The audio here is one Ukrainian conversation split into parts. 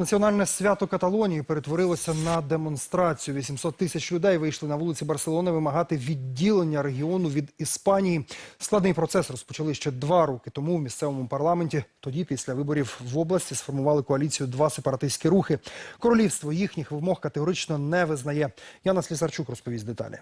Національне свято Каталонії перетворилося на демонстрацію. 800 тисяч людей вийшли на вулиці Барселони вимагати відділення регіону від Іспанії. Складний процес розпочали ще два роки тому в місцевому парламенті. Тоді, після виборів в області, сформували коаліцію два сепаратистські рухи. Королівство їхніх вимог категорично не визнає. Яна Слісарчук розповість деталі.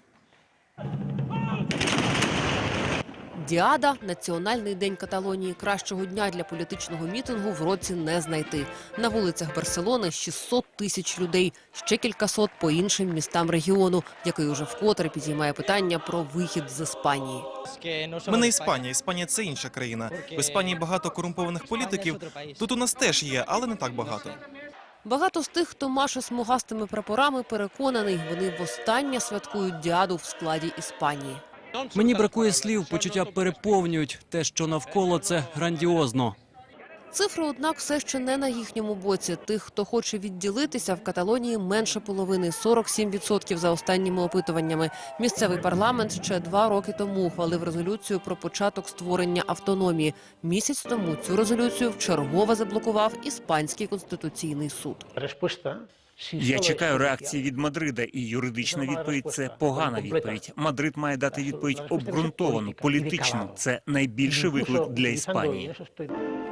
Діада – національний день Каталонії. Кращого дня для політичного мітингу в році не знайти. На вулицях Барселони 600 тисяч людей, ще кількасот по іншим містам регіону, який уже вкотре підіймає питання про вихід з Іспанії. Ми не Іспанія. Іспанія це інша країна. В Іспанії багато корумпованих політиків. Тут у нас теж є, але не так багато. Багато з тих, хто маше смугастими прапорами, переконаний, вони востаннє святкують діаду в складі Іспанії. Мені бракує слів, почуття переповнюють. Те, що навколо це грандіозно. Цифри, однак, все ще не на їхньому боці. Тих, хто хоче відділитися в Каталонії, менше половини 47% за останніми опитуваннями. Місцевий парламент ще два роки тому ухвалив резолюцію про початок створення автономії. Місяць тому цю резолюцію вчергове заблокував іспанський конституційний суд. Я чекаю реакції від Мадрида, і юридична відповідь це погана відповідь. Мадрид має дати відповідь обґрунтовану, політичну. Це найбільший виклик для Іспанії.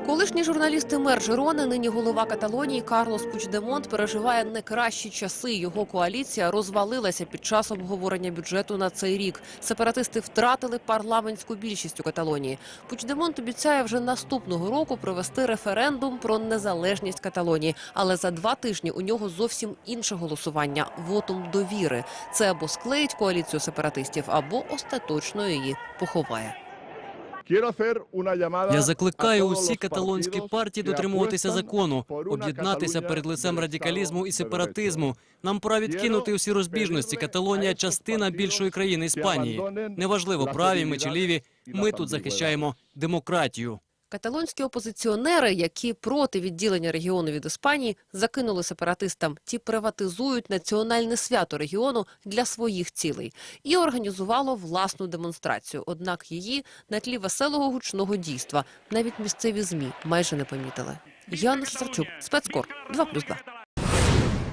Колишній журналіст і мер Жерони, нині голова Каталонії Карлос Пучдемонт переживає не кращі часи. Його коаліція розвалилася під час обговорення бюджету на цей рік. Сепаратисти втратили парламентську більшість у Каталонії. Пучдемонт обіцяє вже наступного року провести референдум про незалежність Каталонії. Але за два тижні у нього зовсім інше голосування вотум довіри. Це або склеїть коаліцію сепаратистів, або остаточно її поховає. Я закликаю усі каталонські партії дотримуватися закону, об'єднатися перед лицем радикалізму і сепаратизму. Нам пора відкинути усі розбіжності. Каталонія частина більшої країни Іспанії. Неважливо, праві ми чи ліві. Ми тут захищаємо демократію. Каталонські опозиціонери, які проти відділення регіону від Іспанії, закинули сепаратистам. Ті приватизують національне свято регіону для своїх цілей і організувало власну демонстрацію. Однак її на тлі веселого гучного дійства навіть місцеві змі майже не помітили. Яна Сарчук, спецкор 2+,2.